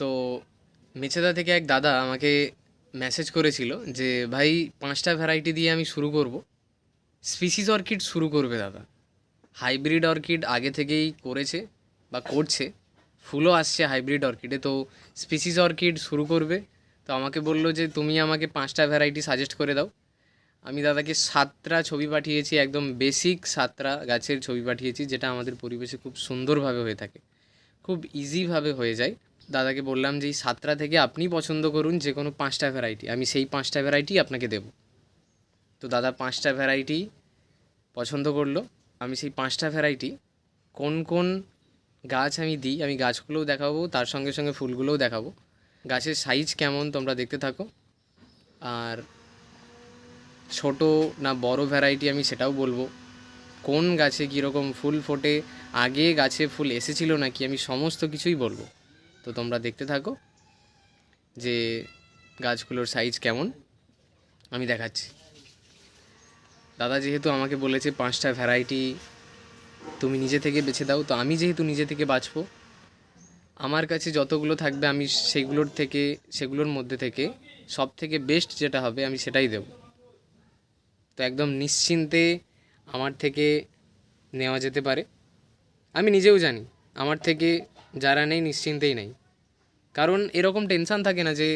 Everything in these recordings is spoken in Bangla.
তো মেছেদা থেকে এক দাদা আমাকে মেসেজ করেছিল যে, ভাই, পাঁচটা ভ্যারাইটি দিয়ে আমি শুরু করব। স্পিসিস অর্কিড শুরু করবে দাদা। হাইব্রিড অর্কিড আগে থেকেই করেছে বা করছে। ফুলও আসছে হাইব্রিড অর্কিডে তো স্পিসিস অর্কিড শুরু করবে। তো আমাকে বলল যে, তুমি আমাকে পাঁচটা ভ্যারাইটি সাজেস্ট করে দাও। আমি দাদাকে সাতটা ছবি পাঠিয়েছি, একদম বেসিক সাতটা গাছের ছবি পাঠিয়েছি, যেটা আমাদের পরিবেশে খুব সুন্দরভাবে হয়ে থাকে। খুব ইজিভাবে হয়ে যায়। দাদাকে বললাম যে, এই সাতটা থেকে আপনি পছন্দ করুন যে কোনো পাঁচটা ভ্যারাইটি আমি সেই পাঁচটা ভ্যারাইটি আপনাকে দেব। তো দাদা পাঁচটা ভ্যারাইটি পছন্দ করল, আমি সেই পাঁচটা ভ্যারাইটি কোন কোন গাছ আমি দিই, আমি গাছগুলোও দেখাবো, তার সঙ্গে সঙ্গে ফুলগুলোও দেখাবো। গাছের সাইজ কেমন তোমরা দেখতে থাকো। আর ছোট না বড় ভ্যারাইটি আমি সেটাও বলব। কোন গাছে কীরকম ফুল ফোটে, আগে গাছে ফুল এসেছিল নাকি, আমি সমস্ত কিছুই বলব। তো তোমরা দেখতে থাকো যে গাছগুলোর সাইজ কেমন। আমি দেখাচ্ছি। দাদা যেহেতু আমাকে বলেছে পাঁচটা ভ্যারাইটি তুমি নিজে থেকে বেছে দাও, তো আমি যেহেতু নিজে থেকে বাছবো, আমার কাছে যতগুলো থাকবে আমি সেগুলোর থেকে, সেগুলোর মধ্যে থেকে সব থেকে বেস্ট যেটা হবে আমি সেটাই দেব। তো একদম নিশ্চিন্তে আমার থেকে নেওয়া যেতে পারে। আমি নিজেও জানি, আমার থেকে যারা নেই নিশ্চিন্তেই নেই। কারণ এরকম টেনশান থাকে না যে,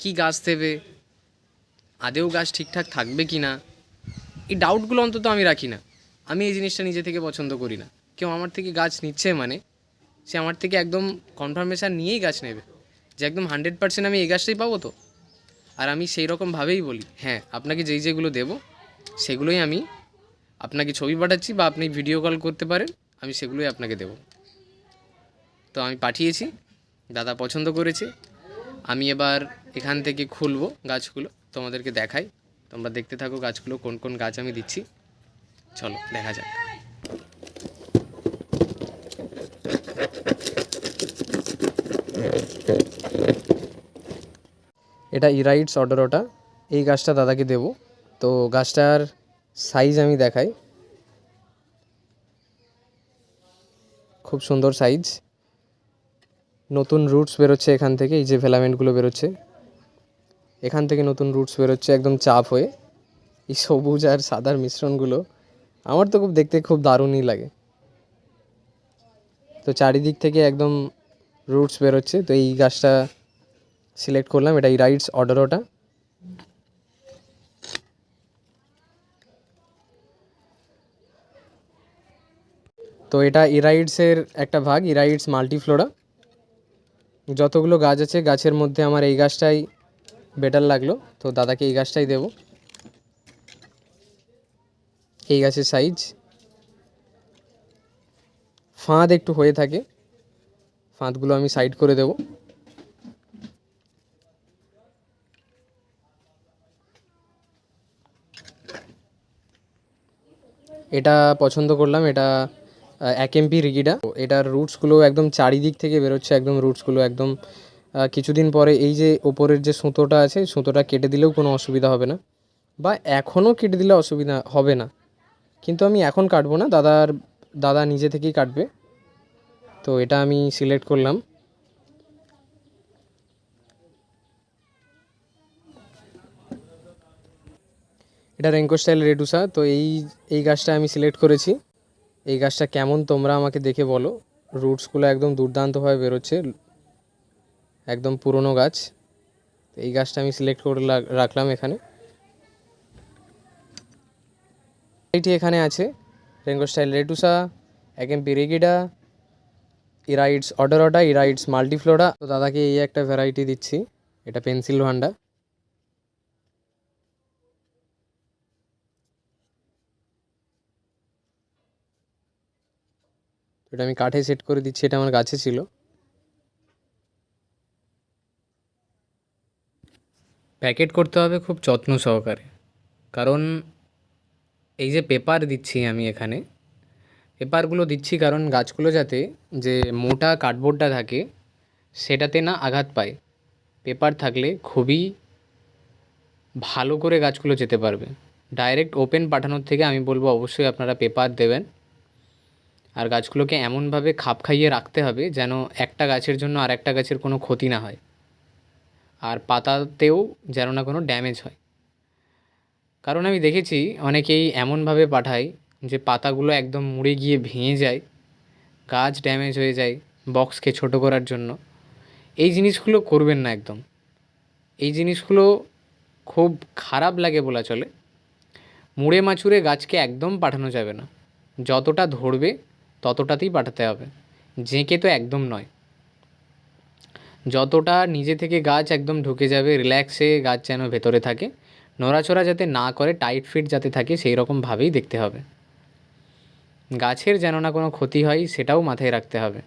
কি গাছ দেবে, আদেও গাছ ঠিকঠাক থাকবে কি না, এই ডাউটগুলো অন্তত আমি রাখি না। আমি এই জিনিসটা নিজে থেকে পছন্দ করি না। কেউ আমার থেকে গাছ নিচ্ছে মানে সে আমার থেকে একদম কনফার্মেশান নিয়েই গাছ নেবে। যে একদম হান্ড্রেড পার্সেন্ট আমি এই গাছটাই পাবো তো। আর আমি সেই রকমভাবেই বলি হ্যাঁ আপনাকে যেই যেগুলো দেবো, সেগুলোই আমি আপনাকে ছবি পাঠাচ্ছি বা আপনি ভিডিও কল করতে পারেন, আমি সেগুলোই আপনাকে দেবো। তো আমি পাঠিয়েছি, দাদা পছন্দ করেছে। আমি এবার এখান থেকে খুলবো গাছগুলো, তোমাদেরকে দেখাই। তোমরা দেখতে থাকো গাছগুলো, কোন কোন গাছ আমি দিচ্ছি। চলো, দেখা যাক। এটা ইরাইটস অর্ডারটা এই গাছটা দাদাকে দেব। তো গাছটার সাইজ আমি দেখাই। খুব সুন্দর সাইজ নতুন রুটস বেরোচ্ছে এখান থেকে, এই যে ভেলামেন্টগুলো বেরোচ্ছে। এখান থেকে নতুন রুটস বেরোচ্ছে একদম চাপ হয়ে, এই সবুজ আর সাদার মিশ্রণগুলো। আমার তো খুব দেখতে খুব দারুণই লাগে। তো চারিদিক থেকে একদম রুটস বেরোচ্ছে, তো এই গাছটা সিলেক্ট করলাম, এটা এই রাইটস অর্ডারোটা তো এটা ইরাইডসের একটা ভাগ ইরাইডস মাল্টিফ্লোরা। যতগুলো গাছ আছে, গাছের মধ্যে আমার এই গাছটাই বেটার লাগল। তো দাদাকে এই গাছটাই দেব। এই গাছের সাইজ ফাঁদ একটু হয়ে থাকে। ফাঁদগুলো আমি সাইড করে দেব। এটা পছন্দ করলাম। এটা এক এমপি রিগিডা। এটার রুটসগুলো একদম চারিদিক থেকে বেরোচ্ছে, একদম রুটসগুলো একদম কিছুদিন পরে এই যে ওপরের যে সুতোটা আছে, সুতোটা কেটে দিলেও কোনো অসুবিধা হবে না। বা এখনও কেটে দিলে অসুবিধা হবে না। কিন্তু আমি এখন কাটবো না, দাদার, দাদা নিজে থেকেই কাটবে। তো এটা আমি সিলেক্ট করলাম। এটা রেঙ্কো স্টাইল রেডুসা, তো এই এই গাছটা আমি সিলেক্ট করেছি। এই গাছটা কেমন তোমরা আমাকে দেখে বলো? রুটসগুলো একদম দুর্দান্তভাবে বেরোচ্ছে। একদম পুরনো গাছ। এই গাছটা আমি সিলেক্ট করে রাখলাম এখানে। এটি এখানে আছে। রেঙ্গো স্টাইল রেডুসা একেম পিরিগিডা ইরাইটস অর্ডারটা ইরাইটস মাল্টিফ্লোরা তো দাদাকে এই একটা ভ্যারাইটি দিচ্ছি। এটা পেন্সিল ভান্ডা তো এটা আমি কাঠে সেট করে দিচ্ছি, এটা আমার গাছে ছিল। প্যাকেট করতে হবে খুব যত্ন সহকারে। কারণ এই যে পেপার দিচ্ছি আমি এখানে পেপারগুলো দিচ্ছি কারণ গাছগুলো যাতে যে মোটা কার্ডবোর্ডটা থাকে, সেটাতে না আঘাত পায়। পেপার থাকলে খুবই ভালো করে গাছগুলো যেতে পারবে। ডাইরেক্ট ওপেন পাঠানোর থেকে আমি বলব, অবশ্যই আপনারা পেপার দেবেন। আর গাছগুলোকে এমনভাবে খাপ খাইয়ে রাখতে হবে যেন একটা গাছের জন্য আর একটা গাছের কোনো ক্ষতি না হয়। আর পাতাতেও যেন না কোনো ড্যামেজ হয়। কারণ আমি দেখেছি অনেকেই এমনভাবে পাঠায় যে পাতাগুলো একদম মুড়ে গিয়ে ভেঙে যায়, গাছ ড্যামেজ হয়ে যায় বক্সকে ছোটো করার জন্য। এই জিনিসগুলো করবেন না একদম। এই জিনিসগুলো খুব খারাপ লাগে বলা চলে। মুড়ে মাছুরে গাছকে একদম পাঠানো যাবে না। যতটা ধরবে ততটাতেই পাঠাতে হবে। জেঁকে তো একদম নয়। যতটা নিজে থেকে গাছ একদম ঢুকে যাবে রিল্যাক্সে গাছ যেন ভেতরে থাকে, নড়াচড়া যাতে না করে টাইট ফিট যাতে থাকে সেই রকমভাবেই দেখতে হবে। গাছের যেন না কোনো ক্ষতি হয়, সেটাও মাথায় রাখতে হবে।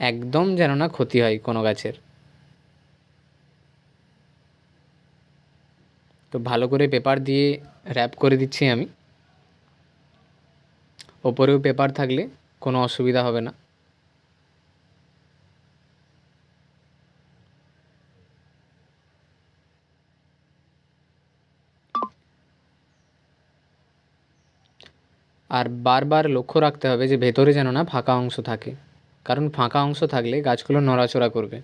একদম যেন না ক্ষতি হয় কোনো গাছের। তো ভালো করে পেপার দিয়ে র্যাপ করে দিচ্ছি আমি। ওপরেও পেপার থাকলে কোনো অসুবিধা হবে না। আর বারবার লক্ষ্য রাখতে হবে যে ভেতরে যেন না ফাঁকা অংশ থাকে। কারণ ফাঁকা অংশ থাকলে গাছগুলো নড়াচড়া করবে।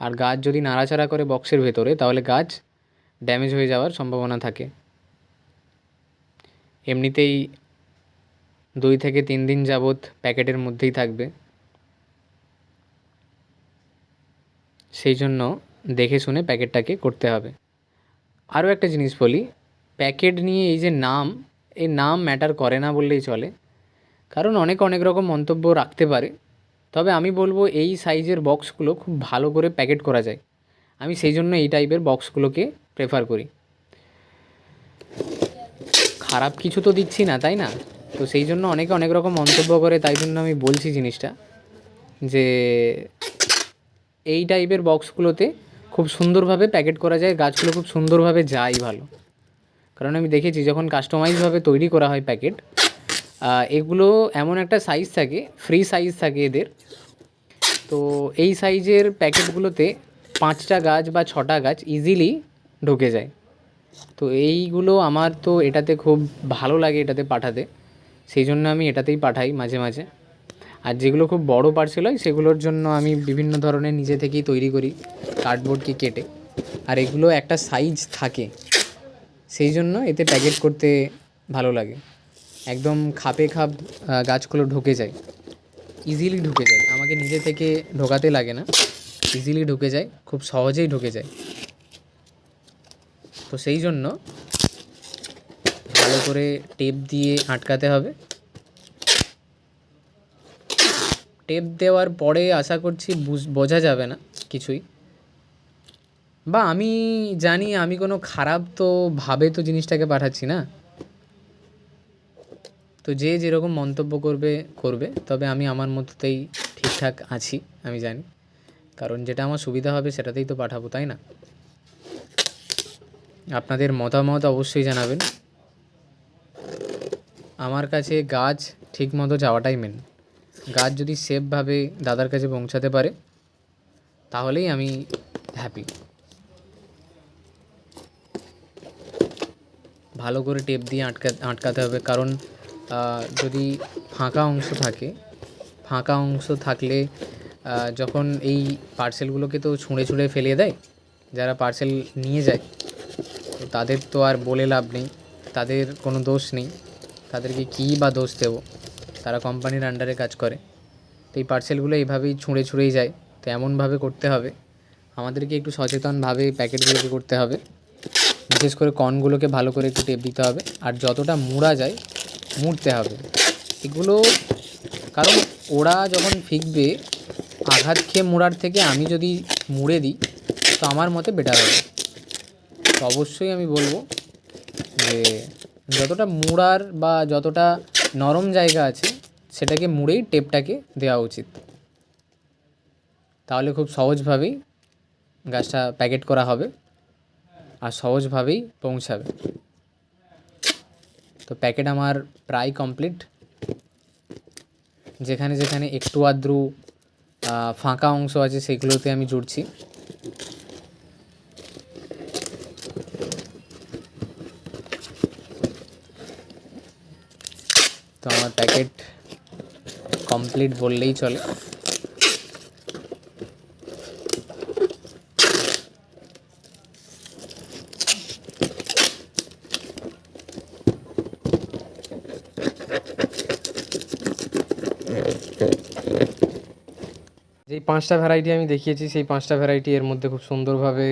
আর গাছ যদি নাড়াচাড়া করে বক্সের ভেতরে, তাহলে গাছ ড্যামেজ হয়ে যাওয়ার সম্ভাবনা থাকে। এমনিতেই দুই থেকে তিন দিন যাবৎ প্যাকেটের মধ্যেই থাকবে। সেই জন্য দেখে শুনে প্যাকেটটাকে করতে হবে। আরও একটা জিনিস বলি, প্যাকেট নিয়ে এই যে নাম, এই নাম ম্যাটার করে না বললেই চলে। কারণ অনেক অনেক রকম মন্তব্য রাখতে পারে। তবে আমি বলব এই সাইজের বক্সগুলো খুব ভালো করে প্যাকেট করা যায়। আমি সেই জন্য এই টাইপের বক্সগুলোকে প্রেফার করি। খারাপ কিছু তো দিচ্ছি না, তাই না? তো সেই জন্য অনেকে অনেক রকম মন্তব্য করে, তাই জন্য আমি বলছি জিনিসটা যে এই টাইপের বক্সগুলোতে খুব সুন্দরভাবে প্যাকেট করা যায়, গাছগুলো খুব সুন্দরভাবে যায় ভালো। কারণ আমি দেখেছি যখন কাস্টমাইজভাবে তৈরি করা হয় প্যাকেট এগুলো এমন একটা সাইজ থাকে ফ্রি সাইজ থাকে এদের। তো এই সাইজের প্যাকেটগুলোতে পাঁচটা গাছ বা ছটা গাছ ইজিলি ঢুকে যায়। তো এইগুলো আমার তো এটাতে খুব ভালো লাগে এটাতে পাঠাতে। সেই জন্য আমি এটাতেই পাঠাই মাঝে মাঝে। আর যেগুলো খুব বড় পার্সেল হয়, সেগুলোর জন্য আমি বিভিন্ন ধরনের নিজে থেকেই তৈরি করি কার্ডবোর্ডকে কেটে। আর এগুলো একটা সাইজ থাকে, সেই জন্য এতে প্যাকেট করতে ভালো লাগে। একদম খাপে খাপ গাছগুলো ঢুকে যায়। ইজিলি ঢুকে যায়। আমাকে নিজে থেকে ঢোকাতে লাগে না। ইজিলি ঢুকে যায়, খুব সহজেই ঢুকে যায়। তো সেই জন্য ভালো করে টেপ দিয়ে আটকাতে হবে। টেপ দেওয়ার পরে আশা করছি বুঝ- যাবে না কিছুই। বা আমি জানি আমি কোনো খারাপ তো ভাবে তো জিনিসটাকে পাঠাচ্ছি না। তো যে যেরকম মন্তব্য করবে করবে। তবে আমি আমার মতোতেই ঠিকঠাক আছি, আমি জানি। কারণ যেটা আমার সুবিধা হবে সেটাতেই তো পাঠাবো, তাই না? আপনাদের মতামত অবশ্যই জানাবেন। আমার কাছে গাছ ঠিকমতো যাওয়াটাই মেন গাছ যদি সেফভাবে দাদার কাছে পৌঁছাতে পারে, তাহলেই আমি হ্যাপি ভালো করে টেপ দিয়ে আটকা, আটকাতে হবে। কারণ যদি ফাঁকা অংশ থাকে, ফাঁকা অংশ থাকলে যখন এই পার্সেলগুলোকে তো ছুঁড়ে ছুঁড়ে ফেলে দেয়, যারা পার্সেল নিয়ে যায় তাদের তো আর বলে লাভ নেই, তাদের কোনো দোষ নেই। তাদেরকে কী বা দোষ দেবো? তারা কোম্পানির আন্ডারে কাজ করে। তো এই পার্সেলগুলো এইভাবেই ছুঁড়ে ছুঁড়েই যায়। তো এমনভাবে করতে হবে। আমাদেরকে একটু সচেতনভাবে প্যাকেটগুলোকে করতে হবে। বিশেষ করে কর্নগুলোকে ভালো করে একটু টেপ দিতে হবে। আর যতটা মুড়া যায়, মুড়তে হবে। এগুলো কারণ ওরা যখন ফিকবে, আঘাত খেয়ে মোড়ার থেকে আমি যদি মুড়ে দিই, তো আমার মতে বেটার হবে। তো অবশ্যই আমি বলব যে যতটা মুড়ার বা যতটা নরম জায়গা আছে, সেটাকে মুড়েই টেপটাকে দেওয়া উচিত। তাহলে খুব সহজভাবেই গাছটা প্যাকেট করা হবে আর সহজভাবেই পৌঁছাবে। তো প্যাকেট আমার প্রায় কমপ্লিট। যেখানে যেখানে একটু আদ্রু ফাঁকা অংশ আছে, সেগুলোতে আমি জুড়ছি তো আমার প্যাকেট কমপ্লিট বললেই চলে। যেই পাঁচটা ভ্যারাইটি আমি দেখিয়েছি, সেই পাঁচটা ভ্যারাইটি এর মধ্যে খুব সুন্দরভাবে